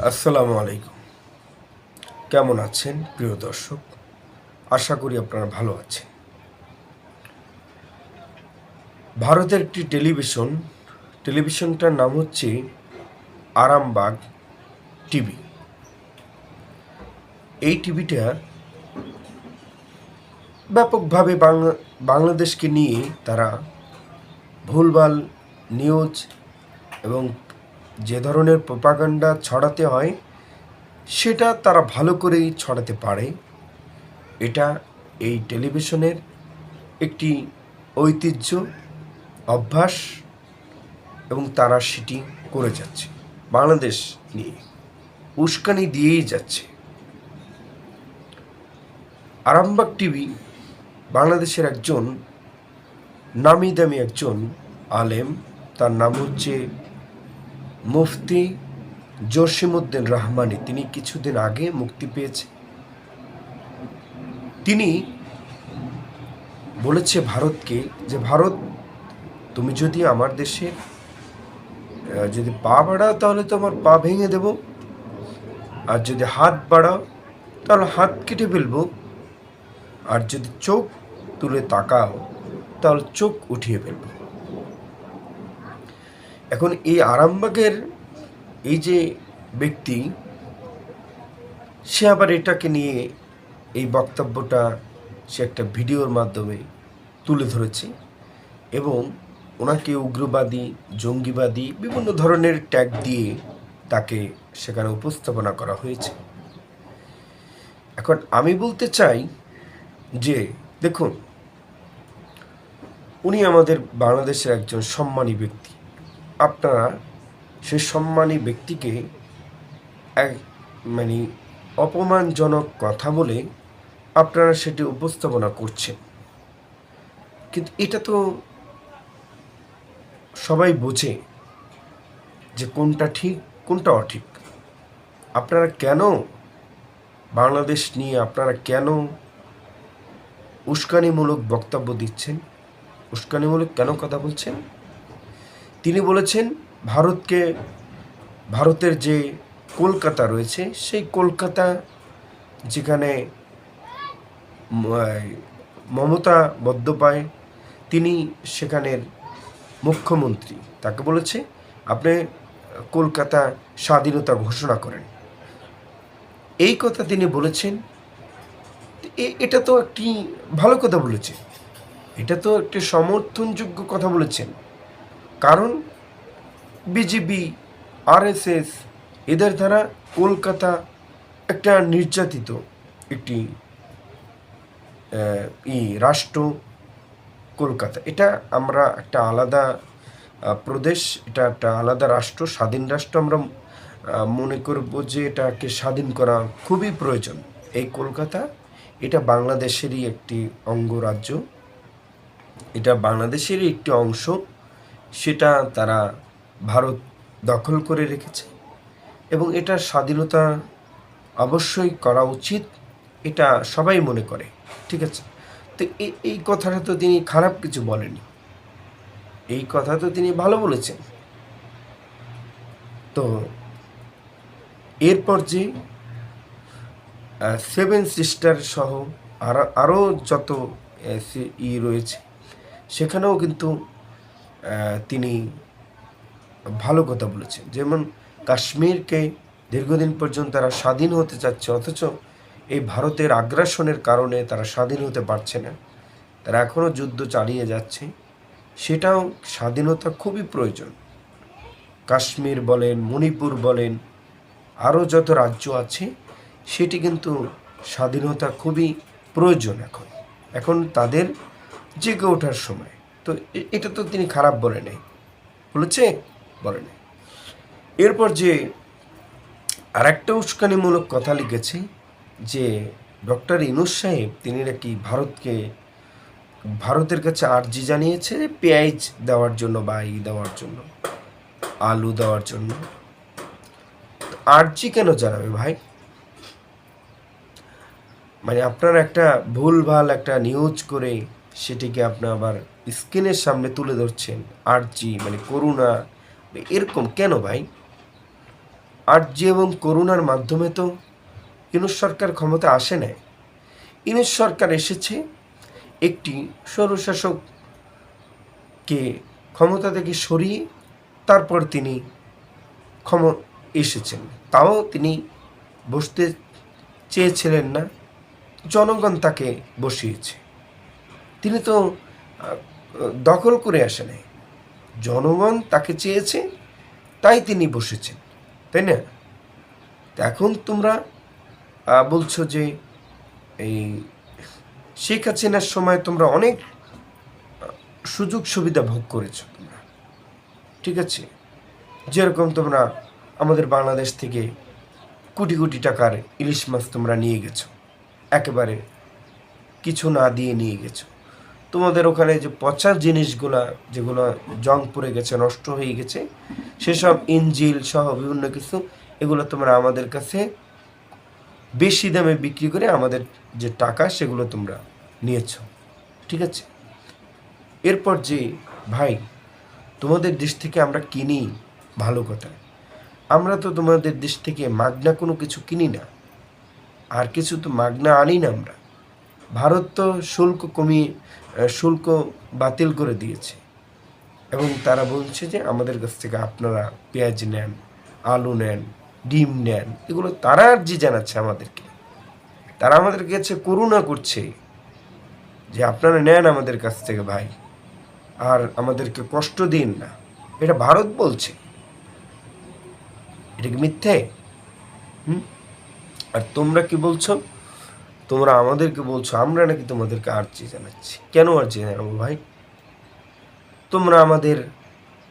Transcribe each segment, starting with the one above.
আসসালামু আলাইকুম। কেমন আছেন প্রিয় দর্শক? আশা করি আপনারা ভালো আছেন। ভারতের একটি টেলিভিশন, টেলিভিশনটার নাম হচ্ছে আরামবাগ টিভি। এই টিভিটা ব্যাপকভাবে বাংলা, বাংলাদেশকে নিয়ে তারা ভুলভাল নিউজ এবং যে ধরনের প্রপাগান্ডা ছড়াতে হয়, সেটা তারা ভালো করেই ছড়াতে পারে। এটা এই টেলিভিশনের একটি ঐতিহ্য, অভ্যাস এবং তারা সেটি করে যাচ্ছে। বাংলাদেশ নিয়ে উস্কানি দিয়েই যাচ্ছে। আরামবাগ টিভি বাংলাদেশের একজন, নামি দামি একজন আলেম, তার নাম হচ্ছে মুফতি জসিমউদ্দিন রহমানি, তিনি কিছুদিন আগে মুক্তি পেয়েছে। তিনি বলেছে ভারতকে যে, ভারত, তুমি যদি আমার দেশে যদি পা বাড়াও, তাহলে তো আমার পা ভেঙে দেব। আর যদি হাত বাড়াও, তাহলে হাত কেটে ফেলব। আর যদি চোখ তুলে তাকাও, তাহলে চোখ উঠিয়ে ফেলব। এখন এই আরামবাগের এই যে ব্যক্তি, সে আবার এটাকে নিয়ে এই বক্তব্যটা সে একটা ভিডিওর মাধ্যমে তুলে ধরেছে এবং ওনাকে উগ্রবাদী, জঙ্গিবাদী বিভিন্ন ধরনের ট্যাগ দিয়ে তাকে সেখানে উপস্থাপনা করা হয়েছে। এখন আমি বলতে চাই যে, দেখুন, উনি আমাদের বাংলাদেশের একজন সম্মানী ব্যক্তি। আপনারা সে সম্মানী ব্যক্তিকে এক মানে অপমানজনক কথা বলে আপনারা সেটি উপস্থাপনা করছেন। কিন্তু এটা তো সবাই বোঝে যে কোনটা ঠিক, কোনটা অঠিক। আপনারা কেন বাংলাদেশ নিয়ে আপনারা কেন উস্কানিমূলক বক্তব্য দিচ্ছেন? উস্কানিমূলক কেন কথা বলছেন? তিনি বলেছেন, ভারতকে, ভারতের যে কলকাতা রয়েছে, সেই কলকাতা যেখানে মমতা বন্দ্যোপাধ্যায়, তিনি সেখানের মুখ্যমন্ত্রী, তাকে বলেছে, আপনি কলকাতা স্বাধীনতা ঘোষণা করেন। এই কথা তিনি বলেছেন এটা তো একটি ভালো কথা বলেছে এটা তো একটি সমর্থনযোগ্য কথা বলেছেন। কারণ বিজেপি আরএসএস এদের দ্বারা কলকাতা একটা নির্যাতিত একটি ই রাষ্ট্র কলকাতা। এটা আমরা একটা আলাদা প্রদেশ, এটা একটা আলাদা রাষ্ট্র, স্বাধীন রাষ্ট্র আমরা মনে করব যে এটাকে স্বাধীন করা খুবই প্রয়োজন। এই কলকাতা, এটা বাংলাদেশেরই একটি অঙ্গরাজ্য। এটা বাংলাদেশেরই একটি অংশ। সেটা তারা ভারত দখল করে রেখেছে এবং এটার স্বাধীনতা অবশ্যই করা উচিত, এটা সবাই মনে করে, ঠিক আছে? তো এই কথাটা তো তিনি খারাপ কিছু বলেনি এই কথা তো তিনি ভালো বলেছেন। তো এরপর যে সেভেন সিস্টার সহ আরও আরও যত ই রয়েছে, সেখানেও কিন্তু তিনি ভালো কথা বলেছেন। যেমন কাশ্মীরকে দীর্ঘদিন পর্যন্ত তারা স্বাধীন হতে চাচ্ছে, অথচ এই ভারতের আগ্রাসনের কারণে তারা স্বাধীন হতে পারছে না। তারা এখনও যুদ্ধ চালিয়ে যাচ্ছে। সেটাও স্বাধীনতা খুবই প্রয়োজন। কাশ্মীর বলেন, মণিপুর বলেন, আরও যত রাজ্য আছে, সেটি কিন্তু স্বাধীনতা খুবই প্রয়োজন এখন। এখন তাদের জেগে ওঠার সময়। তো এটা তো তিনি খারাপ বলে নেই। বলেছে, বলে নেই। এরপর যে আর একটা উস্কানিমূলক কথা লিখেছে যে ডক্টর ইনুস সাহেব, তিনি নাকি ভারতকে, ভারতের কাছে আর্জি জানিয়েছে পেঁয়াজ দেওয়ার জন্য বা ই দেওয়ার জন্য, আলু দেওয়ার জন্য। আর্জি কেন জানাবে ভাই? মানে আপনার একটা ভুলভাল একটা নিউজ করে সেটিকে আপনি আবার স্ক্রিনের সামনে তুলে ধরছেন আর্জি মানে করুণা। এরকম কেন ভাই? আর্জি এবং করুণার মাধ্যমে তো ইনুস সরকার ক্ষমতা আসে নাই। ইনুস সরকার এসেছে একটি স্বৈরশাসককে ক্ষমতা থেকে সরিয়ে তারপর তিনি ক্ষম, এসেছেন। তাও তিনি বসতে চেয়েছিলেন না, জনগণ তাকে বসিয়েছে। তিনি তো দখল করে আসে নাই। জনগণ তাকে চেয়েছে, তাই তিনি বসেছেন, তাই না? এখন তোমরা বলছো যে এই শেখ হাসিনার সময় তোমরা অনেক সুযোগ সুবিধা ভোগ করেছ তোমরা, ঠিক আছে? যেরকম তোমরা আমাদের বাংলাদেশ থেকে কোটি কোটি টাকার ইলিশ মাছ তোমরা নিয়ে গেছো, একেবারে কিছু না দিয়ে নিয়ে গেছো। তোমাদের ওখানে যে পচা জিনিসগুলা, যেগুলো জং পড়ে গেছে, নষ্ট হয়ে গেছে, সেসব ইঞ্জিল সহ বিভিন্ন কিছু, এগুলো তোমরা আমাদের কাছে বেশি দামে বিক্রি করে আমাদের যে টাকা, সেগুলো তোমরা নিয়েছো। ঠিক আছে? এরপর যে, ভাই, তোমাদের দেশ থেকে আমরা কিনি, ভালো কথা। আমরা তো তোমাদের দেশ থেকে মাগনা কোনো কিছু কিনি না। আর কিছু তো মাগনা আনি না আমরা। ভারত তো শুল্ক কমিয়ে শুল্ক বাতিল করে দিয়েছে। এবং তারা বলছে যে আমাদের কাছ থেকে আপনারা পেঁয়াজ নেন, আলু নেন, ডিম নেন, এগুলো তারা আর্জি জানাচ্ছে আমাদেরকে। তারা আমাদের কাছে করুণা করছে যে আপনারা নেন আমাদের কাছ থেকে ভাই, আর আমাদেরকে কষ্ট দিন না। এটা ভারত বলছে। এটা কি মিথ্যে? হুম? আর তোমরা কি বলছো? তোমরা আমাদেরকে বলছো, আমরা নাকি তোমাদেরকে আর্জি জানাচ্ছি। কেন আর্জি জানাব ভাই? তোমরা আমাদের,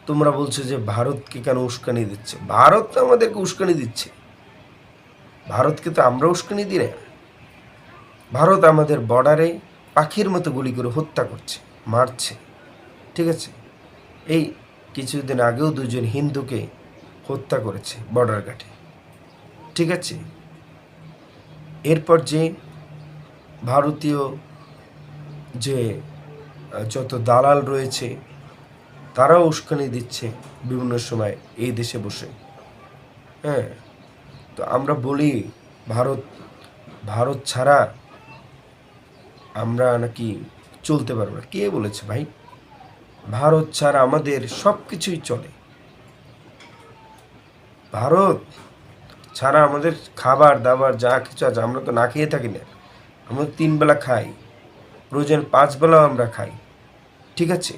তোমরা বলছো যে ভারতকে কেন উস্কানি দিচ্ছে? ভারত তো আমাদেরকে উস্কানি দিচ্ছে। ভারতকে তো আমরা উস্কানি দিই না। ভারত আমাদের বর্ডারে পাখির মতো গুলি করে হত্যা করছে, মারছে। ঠিক আছে? এই কিছুদিন আগেও দুজন হিন্দুকে হত্যা করেছে বর্ডার ঘাটে। ঠিক আছে? এরপর যে ভারতীয় যে যত দালাল রয়েছে, তারাও উস্কানি দিচ্ছে বিভিন্ন সময় এই দেশে বসে। হ্যাঁ তো আমরা বলি ভারত ভারত ছাড়া আমরা নাকি চলতে পারব না। কে বলেছে ভাই? ভারত ছাড়া আমাদের সব কিছুই চলে। ভারত ছাড়া আমাদের খাবার দাবার যা কিছু আছে, আমরা তো না খেয়ে থাকি না। আমরা তিন বেলা খাই। প্রয়োজন পাঁচ বেলাও আমরা খাই। ঠিক আছে?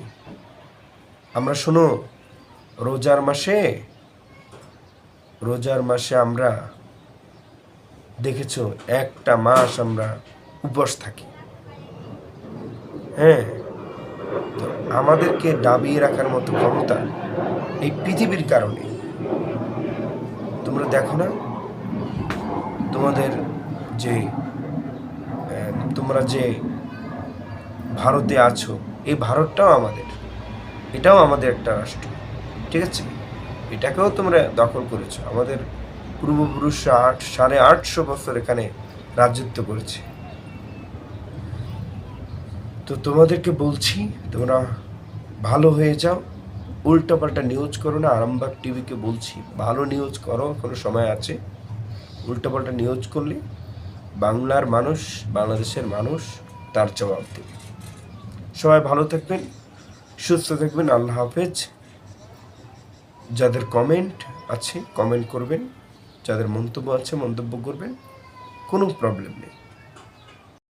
আমরা শোনো, রোজার মাসে রোজার মাসে আমরা দেখেছ, একটা মাস আমরা উপোস থাকি। হ্যাঁ? তো আমাদেরকে দাবিয়ে রাখার মতো ক্ষমতা এই পৃথিবীর কারণে। তোমরা দেখো না? তোমাদের যে তোমরা যে ভারতে আছো, এই ভারতটাও আমাদের। এটাও আমাদের একটা রাষ্ট্র, ঠিক আছে? এটাকেও তোমরা দখল করেছ। আমাদের পূর্বপুরুষরা আট, সাড়ে আটশো বছর এখানে রাজত্ব করেছে। তো তোমাদেরকে বলছি, তোমরা ভালো হয়ে যাও। উল্টোপাল্টা নিউজ করো না, আরামবাগ টিভিকে বলছি, ভালো নিউজ করো, কোনো সময় আছে? উল্টোপাল্টা নিউজ করলে বাংলার মানুষ, বাংলাদেশের মানুষ, তার জবাব দেবে সবাই ভালো থাকবেন, সুস্থ থাকবেন, আল্লাহ হাফেজ। যাদের কমেন্ট আছে কমেন্ট করবেন। যাদের মন্তব্য আছে, মন্তব্য করবেন। কোনো প্রবলেম নেই।